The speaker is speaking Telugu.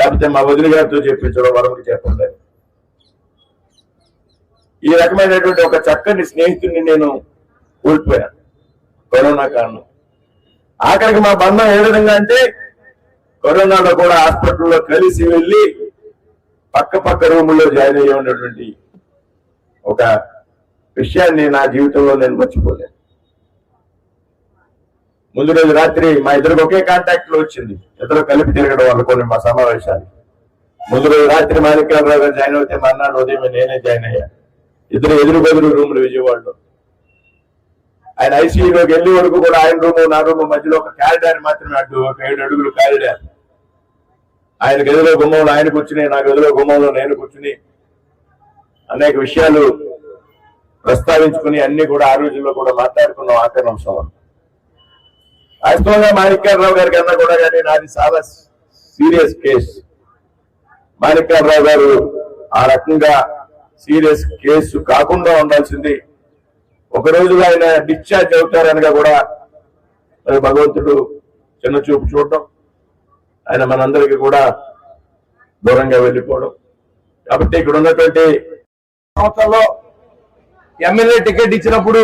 లేకపోతే మా వదిలి గారితో చెప్పించడం వరకు చెప్పండి. ఈ రకమైనటువంటి ఒక చక్కని స్నేహితుడిని నేను కోల్పోయాను. కరోనా కారణం. ఆఖరికి మా బంధం ఏ విధంగా అంటే కరోనాలో కూడా హాస్పిటల్లో కలిసి వెళ్ళి పక్క పక్క రూముల్లో జాయిన్ అయ్యి ఉన్నటువంటి ఒక విషయాన్ని నా జీవితంలో నేను మర్చిపోలేను. ముందు రోజు రాత్రి మా ఇద్దరికి ఒకే కాంటాక్ట్లో వచ్చింది. ఇద్దరు కలిపి తిరగడం వల్ల కొన్ని మా సమావేశాలు ముందు రోజు రాత్రి మాణిక్యాలరావు గారు జాయిన్ అవుతే అన్నాడు ఉదయం నేనే జాయిన్ అయ్యా. ఇద్దరు ఎదురు బెదురు రూములు విజయవాడలో. ఆయన ఐసీయూలోకి వెళ్ళే వరకు కూడా ఆయన రూము నా రూము మధ్యలో ఒక కారిడార్ మాత్రమే అడ్డు ఒక ఏడు అడుగులు కారిడార్ ఆయన గదిలో గుమ్మంలో ఆయన కూర్చుని నా గదిలో గుమ్మంలో నేను కూర్చుని అనేక విషయాలు ప్రస్తావించుకుని అన్ని కూడా ఆ రోజుల్లో కూడా మాట్లాడుకున్నాం ఆఖరి అంశంలో వాస్తవంగా మాణిక్యాలరావు గారి కన్నా కూడా కానీ నాది చాలా సీరియస్ కేసు మాణిక్యాలరావు గారు ఆ రకంగా సీరియస్ కేసు కాకుండా ఉండాల్సింది. ఒక రోజుగా ఆయన డిశ్చార్జ్ అవుతారనగా కూడా మరి భగవంతుడు చిన్న చూపు చూడటం ఆయన మనందరికీ కూడా దూరంగా వెళ్ళిపోవడం. కాబట్టి ఇక్కడ ఉన్నటువంటి సంవత్సరంలో ఎమ్మెల్యే టికెట్ ఇచ్చినప్పుడు